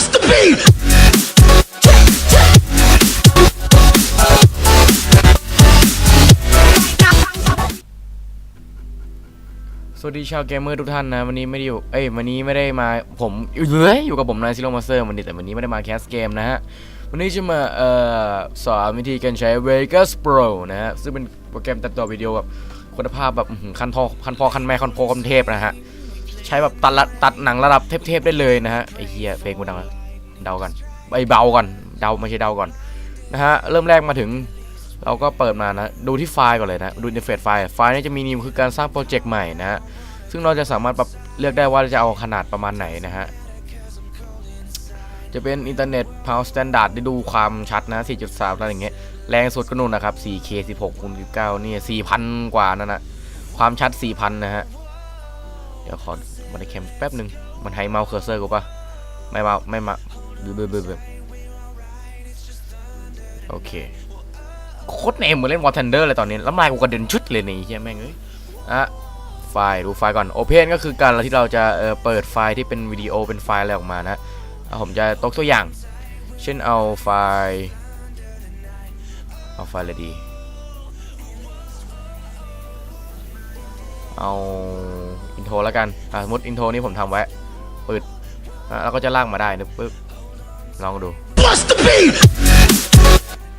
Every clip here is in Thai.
Bust the beat. สวัสดีชาวเกมเมอร์ทุกท่านนะ วันนี้ไม่ได้อยู่ เอ้ยวันนี้ไม่ได้มาผมอยู่เลยอยู่กับผมนายซิโรมาสเตอร์วันนี้แต่วันนี้ไม่ได้มาแคสเกมนะฮะ วันนี้จะมาเอ่อสอนวิธีการใช้ Vegas Pro นะฮะ ซึ่งเป็นโปรแกรมตัดต่อวิดีโอแบบคุณภาพแบบอื้อหือคันพ่อคันพ่อคันแม่คันโพคันเทพนะฮะ ช้แบบตัดละตัดหนังระดับเทพๆได้เลยนะฮะไอ้เหี้ยเพลงกูดังเดากันไอ้เบาก่อนเดาไม่ใช่เดาก่อนนะฮะเริ่มแรกมาถึงเราก็เปิดมานะดูที่ไฟล์ก่อนเลยนะดูในเฟซไฟล์ไฟล์นี้จะมีนิวคือการสร้างโปรเจกต์ใหม่นะฮะซึ่งเราจะสามารถปรับเลือกได้ว่าจะเอาขนาดประมาณไหนนะฮะจะเป็นอินเทอร์เน็ตพาวสแตนดาร์ดได้ดูความชัดนะ 4.3อะไรอย่างเงี้ยแรงสุดก็นู่นนะครับ 4K 16คูณ19นี่4,000 กว่านั่นนะความชัด 4,000 นะฮะ เดี๋ยวขอมาในแคมแป๊บหนึ่งมันให้เมาส์เคอร์เซอร์กูปะไม่เมาไม่มาเบื่อเบื่อเบบโอเคโคตรเนมเหมือนเล่นวอร์ทันเดอร์เลยตอนนี้แล้วลายกูกระเด็นชุดเลยนี่เฮียแม่งเอ้ยอะไฟล์ดูไฟล์ก่อน Open ก็คือการที่เราจะเออเปิดไฟล์ที่เป็นวิดีโอเป็นไฟล์อะไรออกมานะอะผมจะตกตัวอย่าง เช่นเอาไฟล์เอาไฟล์อะไรดี เอาอินโทรแล้วกันอะสมมติอินโทรนี้ผมทำไว้ปิดอะแล้วก็จะลากมาได้นะปึ๊บลองดู Bust the beat.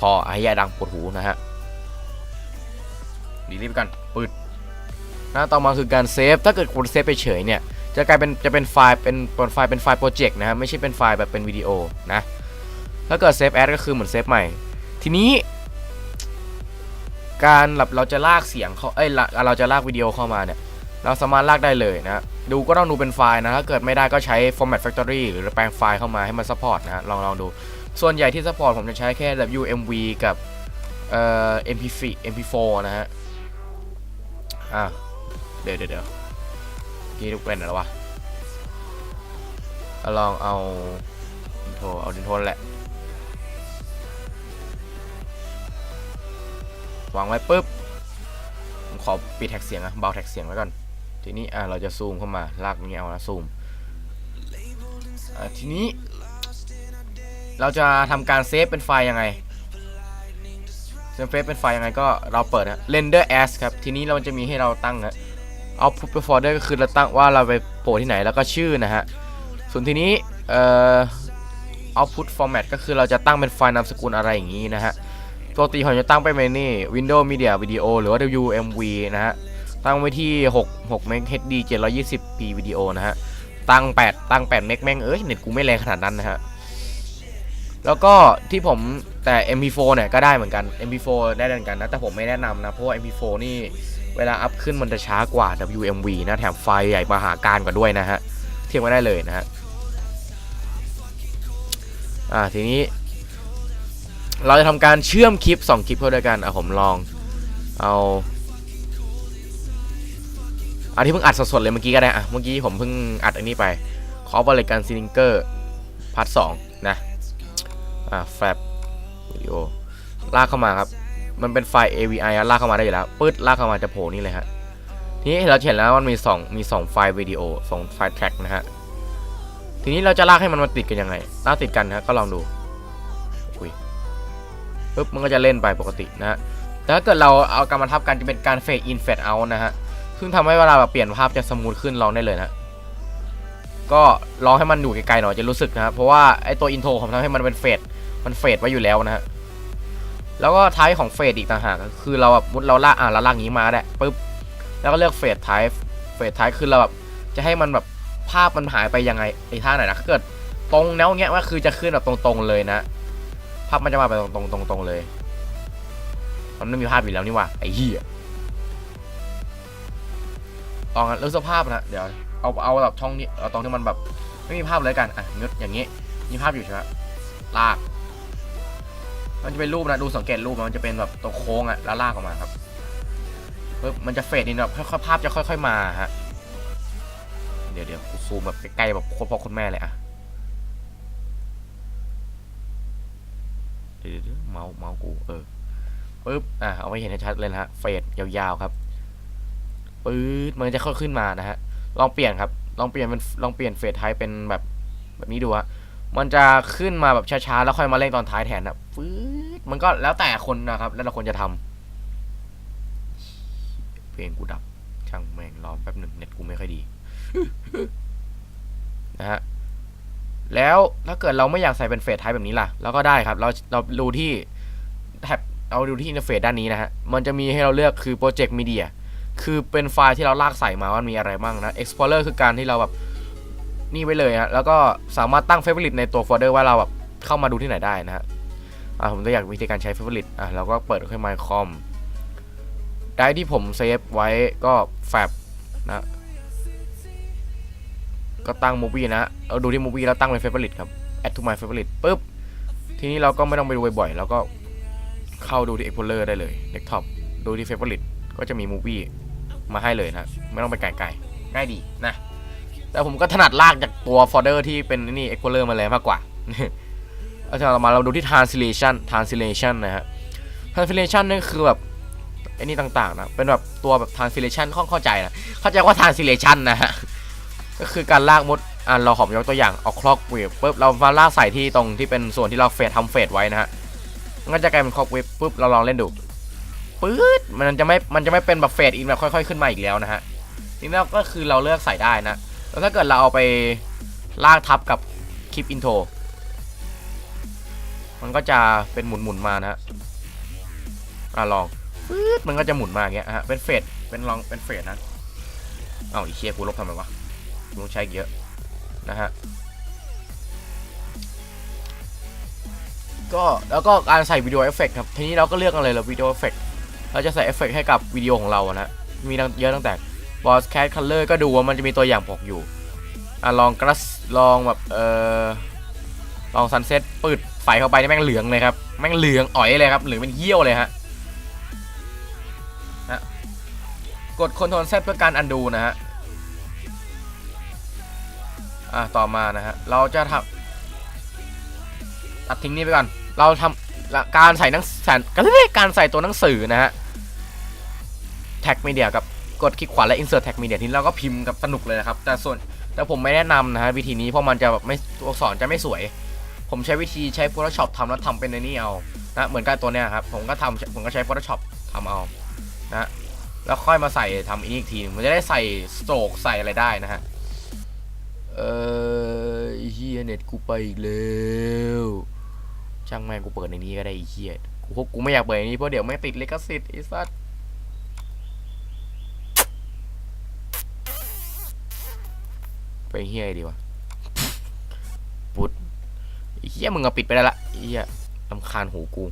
พอไอ้ยาดังปวดหูนะฮะดีรีบกันปืดหน้าต่อมาคือการเซฟถ้าเกิดคุณเซฟไปเฉยเนี่ยจะกลายเป็นจะเป็นไฟล์เป็นเป็นไฟล์เป็นไฟล์โปรเจกต์นะฮะไม่ใช่เป็นไฟล์แบบเป็นวิดีโอนะถ้าเกิดเซฟแอดก็คือเหมือนเซฟใหม่ ทีนี้ การแบบเราจะลากเสียงเขาเอ้ยเราจะลากวิดีโอเข้ามาเนี่ย เราสามารถลากได้เลยนะ ดูก็ต้องดูเป็นไฟล์นะ ถ้าเกิดไม่ได้ก็ใช้ format factory หรือแปลงไฟล์เข้ามาให้มัน support นะ ลองลองดู ส่วนใหญ่ที่ support ผมจะใช้แค่ WMV กับเอ่อ MP4 MP4 นะฮะ อะ เดี๋ยวเดี๋ยวเดี๋ยวนี่ทุกเป็นอะไรวะลองเอาดินโทเอาดินโทนแหละ วางไว้ปุ๊บผมขอปิดแท็กเสียงอะเบาแท็กเสียงไว้ก่อนทีนี้อะเราจะซูมเข้ามาลากนี้เอานะซูมอะทีนี้ เราจะทำการเซฟเป็นไฟล์ยังไงเซฟเป็นไฟล์ยังไงก็เราเปิดนะ render as ครับทีนี้เราจะมีให้เราตั้งนะ output per folder ก็คือเราตั้งว่าเราไปโผล่ที่ไหนแล้วก็ชื่อนะฮะส่วนทีนี้เอ่อ output format ก็คือเราจะตั้งเป็นไฟล์นามสกุลอะไรอย่างนี้นะฮะ ปกติผมจะตั้งไปเป็นนี่ Windows Media Video หรือว่า WMV นะฮะ ตั้งไว้ที่ 6 6 m HD 720p วิดีโอนะฮะ ตั้ง 8 ตั้ง8 m แม่ง เอ้ย เน็ตกูไม่แรงขนาดนั้นนะฮะ แล้วก็ที่ผมแต่ MP4 เนี่ยก็ได้เหมือนกัน MP4 ได้เหมือนกันนะ แต่ผมไม่แนะนำนะ เพราะว่า MP4 นี่เวลาอัพขึ้นมันจะช้ากว่า WMV นะแถมไฟใหญ่มหาการกว่าด้วยนะฮะ เทียบกันได้เลยนะฮะ อ่าทีนี้ เราจะทำการเชื่อมคลิป 2 คลิปเข้าด้วยกันอะผมลองเอาอันที่เพิ่งอัดสดๆเลยเมื่อกี้ก็ได้อะเมื่อกี้ผมเพิ่งอัดอันนี้ไปขอบริการซิงเกอร์พาร์ทสองนะอ่าแฟลปวิดีโอลากเข้ามาครับ มันเป็นไฟล์ AVI อะลากเข้ามาได้อยู่แล้วปื๊ดลากเข้ามาจะโผล่นี่เลยฮะทีนี้เราเห็นแล้วมันมี2มี2ไฟล์วิดีโอ2ไฟล์แทร็กนะฮะทีนี้เราจะลากให้มันมาติดกันยังไงลากติดกันนะก็ลองดู ปุ๊บมันก็จะเล่นไปปกตินะฮะแต่ถ้าเกิดเราเอาการมาทับกันจะเป็นการเฟดอินเฟดเอานะฮะซึ่งทำให้เวลาแบบเปลี่ยนภาพจะสมูทขึ้นลองได้เลยนะก็ลองให้มันอยู่ไกลๆหน่อยจะรู้สึกนะครับเพราะว่าไอตัวอินโทรผมทำให้มันเป็นเฟดมันเฟดไว้อยู่แล้วนะฮะแล้วก็ท้ายของเฟดอีกต่างหากคือเราแบบมุดเราลากอะเราลากอย่างนี้มาได้ปุ๊บแล้วก็เลือกเฟดท้ายเฟดท้ายคือเราแบบจะให้มันแบบภาพมันหายไปยังไงไอ้ท่าไหนนะถ้าเกิดตรงแนวเงี้ยว่าคือจะขึ้นแบบตรงๆเลยนะ ภาพมันจะมาไปตรงๆตรงๆเลยมันไม่มีภาพอยู่แล้วนี่ว่าไอ้เหี้ยลองกันเลือกสภาพนะเดี๋ยวเอาเอาแบบช่องนี้เอาตรงที่มันแบบ ไม่มีภาพเลยกันอะงดอย่างนี้มีภาพอยู่ใช่ไหมลาก มันจะเป็นรูปนะดูสังเกตรูปมันจะเป็นแบบตัวโค้งอะแล้วลากออกมาครับปึ๊บมันจะเฟดนี่แบบค่อยๆภาพจะค่อย ๆมาฮะเดี๋ยวเดี๋ยวซูมแบบใกล้ๆแบบโคตรพ่อคตรแม่เลยอะ ดี๋ยวเดี๋ยวเมาส์เมาส์กูเออปึ๊บอะเอาไว้เห็นชัดเลยนะฮะเฟดยาวๆครับปื๊ดมันจะค่อยขึ้นมานะฮะลองเปลี่ยนครับ ลองเปลี่ยนเป็นลองเปลี่ยนเฟสไทป์เป็นแบบแบบนี้ดูฮะมันจะขึ้นมาแบบช้าๆแล้วค่อยมาเร่งตอนท้ายแทนนะปื๊ดมันก็แล้วแต่คนนะครับ แล้วแต่คนจะทำเพลงกูดับช่างแม่งรอแป๊บหนึ่งเน็ตกูไม่ค่อยดีนะฮะ แล้วถ้าเกิดเราไม่อยากใส่เป็นเฟซไทป์แบบนี้ล่ะ เราก็ได้ครับ เราเราดูที่แท็บเราดูที่อินเทอร์เฟซด้านนี้นะฮะ มันจะมีให้เราเลือกคือ Project Media คือเป็นไฟล์ที่เราลากใส่มาว่ามีอะไรบ้างนะ Explorer คือการที่เราแบบนี่ไว้เลยฮะ แล้วก็สามารถตั้ง Favorite ในตัวโฟลเดอร์ว่าเราแบบเข้ามาดูที่ไหนได้นะฮะ อ่าผมตัวอย่างวิธีการใช้ Favorite อะเราก็เปิดขึ้นมาคอมได้ที่ผมเซฟไว้ก็แฟบนะ ก็ตั้ง Movie นะเราดูที่ Movie แล้วตั้งเป็น Favorite ครับ Add to my Favorite ปุ๊บ ทีนี้เราก็ไม่ต้องไปดูบ่อยๆ แล้วก็เข้าดูที่ Explorer ได้เลย Desktop ดูที่ Favorite ก็จะมี Movie มาให้เลยนะ ไม่ต้องไปไกลๆ ง่ายดีนะ แต่ผมก็ถนัดลากจากตัวโฟลเดอร์ที่เป็นนี่ Explorer มาเลยมากกว่าแล้วจากต่อมาเราดูที่ translation translation นะฮะ translation นี่คือแบบไอ้นี่ต่างๆนะ เป็นแบบตัวแบบ translation ข้องเข้าใจนะ เข้าใจว่า translation นะฮะ ก็คือการลากมดอ่าเราขอยกตัวอย่างเอาคลอกเวฟปุ๊บเรามาลากใส่ที่ตรงที่เป็นส่วนที่เราเฟดทำเฟดไว้นะฮะมันก็จะกลายเป็นคลอกเวฟปุ๊บเราลองเล่นดูปื๊ดมันจะไม่มันจะไม่เป็นแบบเฟดอินแบบค่อยๆขึ้นมาอีกแล้วนะฮะนี่เราก็คือเราเลือกใส่ได้นะแล้วถ้าเกิดเราเอาไปลากทับกับคลิปอินโทรมันก็จะเป็นหมุนๆมานะฮะอะลองปื๊ดมันก็จะหมุนมาอย่างเงี้ยฮะเป็นเฟดเป็นลองเป็นเฟดนะเอ้าอีเชียกูลบทำไมวะ กูต้องใช้เยอะนะฮะก็แล้วก็การใส่วิดีโอเอฟเฟกต์ครับทีนี้เราก็เลือกกันเลยละวิดีโอเอฟเฟกต์เราจะใส่เอฟเฟกต์ให้กับวิดีโอของเราอะนะมีตั้งเยอะตั้งแต่ b o s Cat Color ก็ดูว่ามันจะมีตัวอย่างบอกอยู่อะลองกระสลองแบบเออลองซันเซ็ตปืดไฟเข้าไปนี่แม่งเหลืองเลยครับแม่งเหลืองอ๋อยเลยครับเหลืองเป็นเยี่ยวเลยฮะกดคอนะกด Ctrl Z เพื่อการอันดูนะฮะ อะต่อมานะฮะเราจะทำตัดทิ้งนี่ไปก่อน เราทำการใส่นังสารการใส่ตัวหนังสือนะฮะแท็กมีเดียกับกดคลิกขวาและ insert tag media ทีนี้เราก็พิมพ์กับสนุกเลยนะครับ แต่ส่วนแต่ผมไม่แนะนำนะฮะวิธีนี้เพราะมันจะแบบไม่ตัวอักษรจะไม่สวย ผมใช้วิธีใช้ Photoshop ทำแล้วทำเป็นในนี่เอานะเหมือนกับตัวเนี้ยครับผมก็ทำผมก็ใช้ Photoshop ทำเอานะแล้วค่อยมาใส่ทำอีกทีมันจะได้ใส่สโตรกใส่อะไรได้นะฮะ เออเฮียเน็ตกูไปอีกแล้วช่างแม่งกูเปิดในนี้ก็ได้อ้เฮียกูกูไม่อยากเปิดในนี้เพราะเดี๋ยวไม่ติดลิขสิทธิ์ไอ้สัสไปเฮียไอ้ดีวะปุ๊ดเฮียมึงเอาปิดไปได้ละเฮียลำคาญหูกู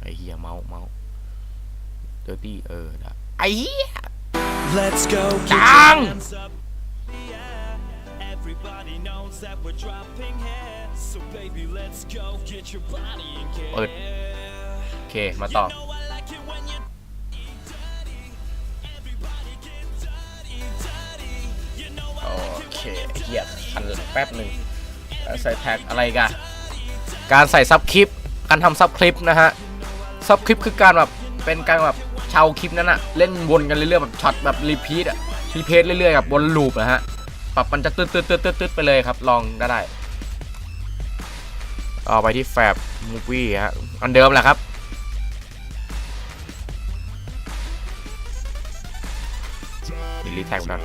ไอเฮียเมาส์เมาส์เดอร์ตี้เออนะไอเฮีย Let's go. Get Dang! your hands up. Yeah, everybody knows that we're dropping heads. So baby, let's go. Get your body in gear. เปิดโอเค มาต่อ You know I like it when you dirty. Everybody get dirty, dirty. You know I โอเคเฮียคันแป๊บหนึ่งแล้วใส่แท็กอะไรกันการใส่ซับคลิป การทำซับคลิปนะฮะซับคลิปคือการแบบเป็นการแบบ ชาวคลิปนั้นอะเล่นวนกันเรื่อยๆแบบช็อตแบบรีพีทอะรีเพทเรื่อยๆกับวนลูปนะฮะปรับมันจะตืดตืดตืดตืดตืดไปเลยครับ ลองได้ได้เอาไปที่แฟบมูฟี่ฮะอันเดิมแหละครับดีลีแท็กกัน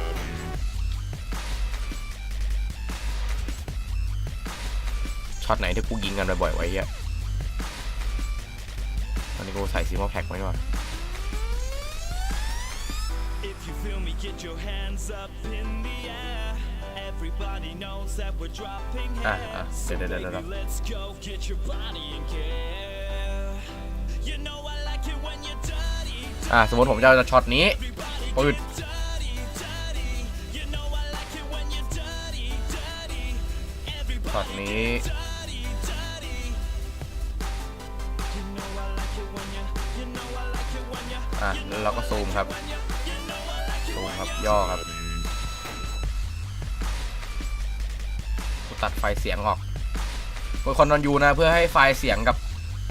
ช็อตไหนที่กูยิงกันบ่อยๆไว้เหี้ยตอนนี้กูใส่ซีมอแพ็กไว้ก่อน get your hands up in the air. Everybody knows that we're dropping Ah, heads. ah, So da, da, da, da, baby, da. let's go. Get your body in gear. You know I like it when you're dirty, อะสมมติผมจะเอาช็อตนี้ปืด dirty, dirty. You know I like it when you're dirty, dirty. ช็อตนี้ Dirty, dirty. You know I like it when you, you know I like it when you, อะแล้วเราก็ซูมครับซู มครับ ย่อครับ กูตัดไฟเสียงออกกดคอนโทรลยูนะ เพื่อให้ไฟล์เสียงกับ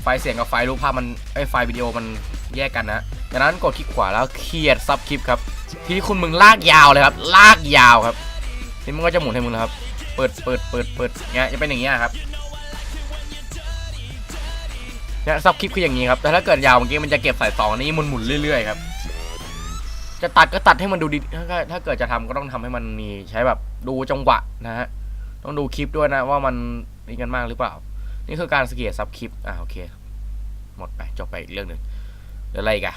ไฟล์เสียงกับไฟล์รูปภาพมันไอยไฟล์วิดีโอมันแยกกันนะจากนั้นกดคลิกขวาแล้วเคลียร์ซับคลิปครับ ทีคุณมึงลากยาวเลยครับ ลากยาวครับ นี่มันก็จะหมุนให้มึงนะครับ เปิด เปิด เปิด เปิดเงี้ยจะเป็นอย่างเงี้ยครับเนี่ยซับคลิปคืออย่างนี้ครับ แต่ถ้าเกิดยาวเมื่อกี้มันจะเก็บสายสองนี้หมุนหมุนเรื่อยๆครับ จะตัดก็ตัดให้มันดูดีถ้าถ้าเกิดจะทำก็ต้องทำให้มันมีใช้แบบดูจังหวะนะฮะต้องดูคลิปด้วยนะว่ามันนี่กันมากหรือเปล่า นี่คือการสเกียซับคลิปอ่าโอเค หมดไปจบไปอีกเรื่องหนึ่งเดี๋ยวอะไรอีกอะ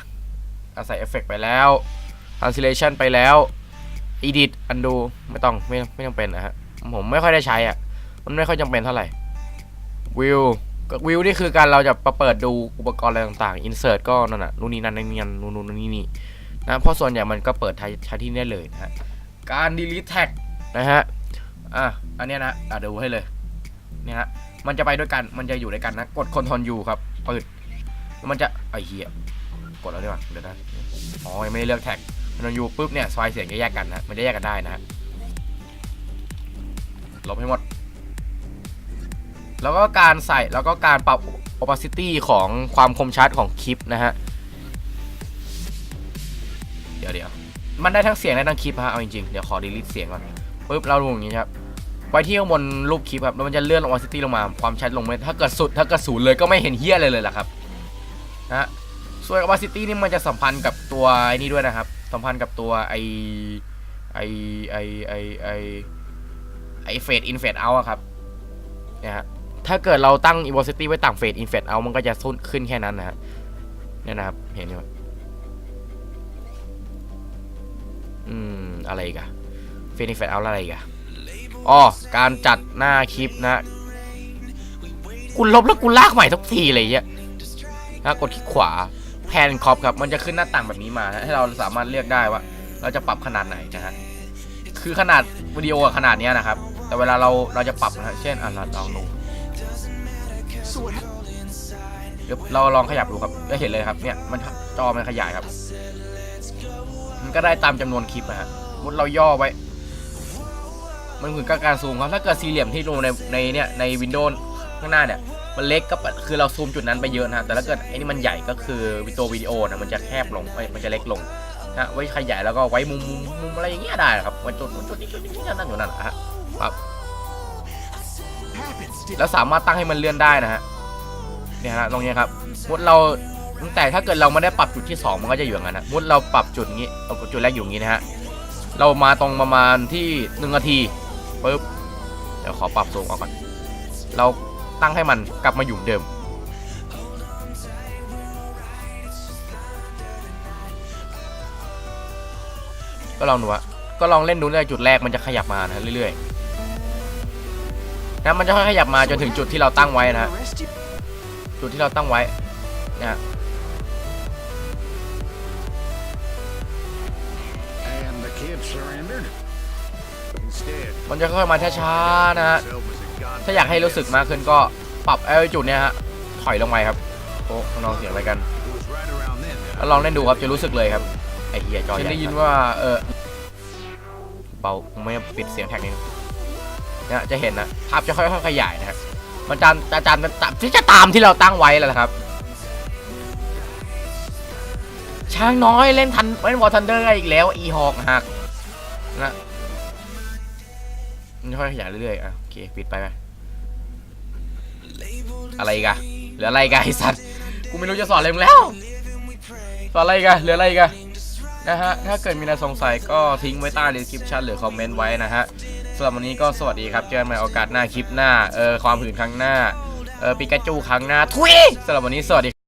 อาศัยเอฟเฟกไปแล้ว translation ไปแล้ว edit undo ไม่ต้องไม่ไม่จำเป็นนะฮะผมไม่ค่อยได้ใช้อะมันไม่ค่อยจำเป็นเท่าไหร่วิวกวิวนี่คือการเราจะเปิดดูอุปกรณ์อะไรต่างๆ insert ก็นั่นน่ะนู่นนี่นั่นนี่นั่นนู่นนู่นนี่นี่ นะเพราะส่วนใหญ่มันก็เปิดใช้ที่นี่เลยนะฮะการ delete tag นะฮะอะอันเนี้ยนะอะดูให้เลยเนี่ยฮะมันจะไปด้วยกันมันจะอยู่ด้วยกันนะ กด Ctrl U ครับเปิดแล้วมันจะไอ้เหี้ยกดแล้วดีกว่าเดี๋ยวนะอ๋อยังไม่ได้เลือกแท็ก Ctrl U ปุ๊บเนี่ยไฟล์เสียงจะแยกกันนะมันจะแยกกันได้นะฮะลบให้หมด แล้วก็การใส่แล้วก็การปรับ opacity ของความคมชัดของคลิปนะฮะ ยวเดี๋ยวมันได้ทั้งเสียงได้ทั้งคลิปฮะเอาจริงๆ เดี๋ยวขอ delete เสียงก่อนปุ๊บเราดูอย่างนี้ครับ ไว้ที่ข้างบนรูปคลิปครับแล้วมันจะเลื่อน opacity ลงมาความชัดลงไปถ้าเกิดสุดถ้าเกิดศูนย์เลยก็ไม่เห็นเฮี้ยอะไรเลยล่ะครับนะฮะส่วน opacity นี่มันจะสัมพันธ์กับตัวไอ้นี่ด้วยนะครับ สัมพันธ์กับตัวไอไอไอไอไอไอเฟดอินเฟดเอาอะครับเนี่ยฮะถ้าเกิดเราตั้ง opacity ไว้ต่ำเฟดอินเฟดเอามันก็จะสุดขึ้นแค่นั้นนะฮะเนี่ยนะครับเห็นไหม อืม อะไรอีกอะเฟดอินเฟดเอาอะไรอีกอะอ๋อ การจัดหน้าคลิปนะกูลบแล้วกูลากใหม่ทุกทีเลยเงี้ยนะกดคลิกขวาแพนครอปครับ มันจะขึ้นหน้าต่างแบบนี้มานะให้เราสามารถเลือกได้ว่า เราจะปรับขนาดไหนนะฮะ คือขนาดวิดีโออะขนาดเนี้ยนะครับ แต่เวลาเราเราจะปรับนะฮะ เช่น อะเราลองดูเดี๋ยวเราลองขยับดูครับจะเห็นเลยครับ เนี่ย มันจอมันขยายครับมัน ก็ได้ตามจำนวนคลิปนะฮะมุดเราย่อไว้ มันเหมือกการซูมครับ ถ้าเกิดสี่เหลี่ยมที่ลงในในเนี่ยในวินโดว์ข้างหน้าเนี่ย มันเล็กก็คือเราซูมจุดนั้นไปเยอะนะฮะแต่ถ้าเกิดไอ้นี่มันใหญ่ก็คือวิดีโอวิดีโอนะมันจะแคบลงมันจะเล็กลงนะไว้ขยายแล้วก็ไว้มุมมุมมุมอะไรอย่างเงี้ยได้ครับไว้จุดจุดนี้จุดนี้จุดนั้นอยู่นั่นนะฮะครับแล้วสามารถตั้งให้มันเลื่อนได้นะฮะเนี่ยนะตรงนี้ครับมุดเรา แต่ถ้าเกิดเราไม่ได้ปรับจุดที่สองมันก็จะอยู่อย่างนั้นนะมุดเราปรับจุดนี้เอาจุดแรกอยู่อย่างนี้นะฮะ เรามาตรงประมาณที่หนึ่งนาทีปุ๊บ เดี๋ยวขอปรับสูงออกก่อน เราตั้งให้มันกลับมาอยู่เดิม ก็ลองดูอะก็ลองเล่นดูในจุดแรกมันจะขยับมานะเรื่อยๆนะมันจะค่อยขยับมาจนถึงจุดที่เราตั้งไว้นะจุดที่เราตั้งไว้นะ มันจะค่อยๆมาช้าๆนะฮะ himself was a god ถ้าอยากให้รู้สึกมากขึ้นก็ปรับไอ้จุดเนี้ยฮะ ถอยลงไปครับ โอ้น้องๆเสียงอะไรกัน It was right around then that แล้วลองเล่นดูครับจะรู้สึกเลยครับ ไอเฮียจอฉันได้ยินว่า เออเบาไม่ปิดเสียงแท็กนี้นะจะเห็นนะภาพจะค่อยๆขยายนะครับมันจานจะจานตามที่จะตามที่เราตั้งไว้แล้วนะครับ ช้างน้อยเล่นทันเล่นวอร์ทันเดอร์อีกแล้ว อีหอกหัก นะมันค่อยขยายเรื่อยๆอะโอเคปิดไปไปอะไรกันเหลืออะไรกันไอสัตว์กูไม่รู้จะสอนอะไรมึงแล้วสอนอะไรกันเหลืออะไรกันนะฮะถ้าเกิดมีอะไรสงสัยก็ทิ้งไว้ใต้ description หรือคอมเมนต์ไว้นะฮะสำหรับวันนี้ก็สวัสดีครับเจอกันใหม่โอกาสหน้าคลิปหน้าเออความหื่นครั้งหน้าเออปิกาจูครั้งหน้าทุยสำหรับวันนี้สวัสดี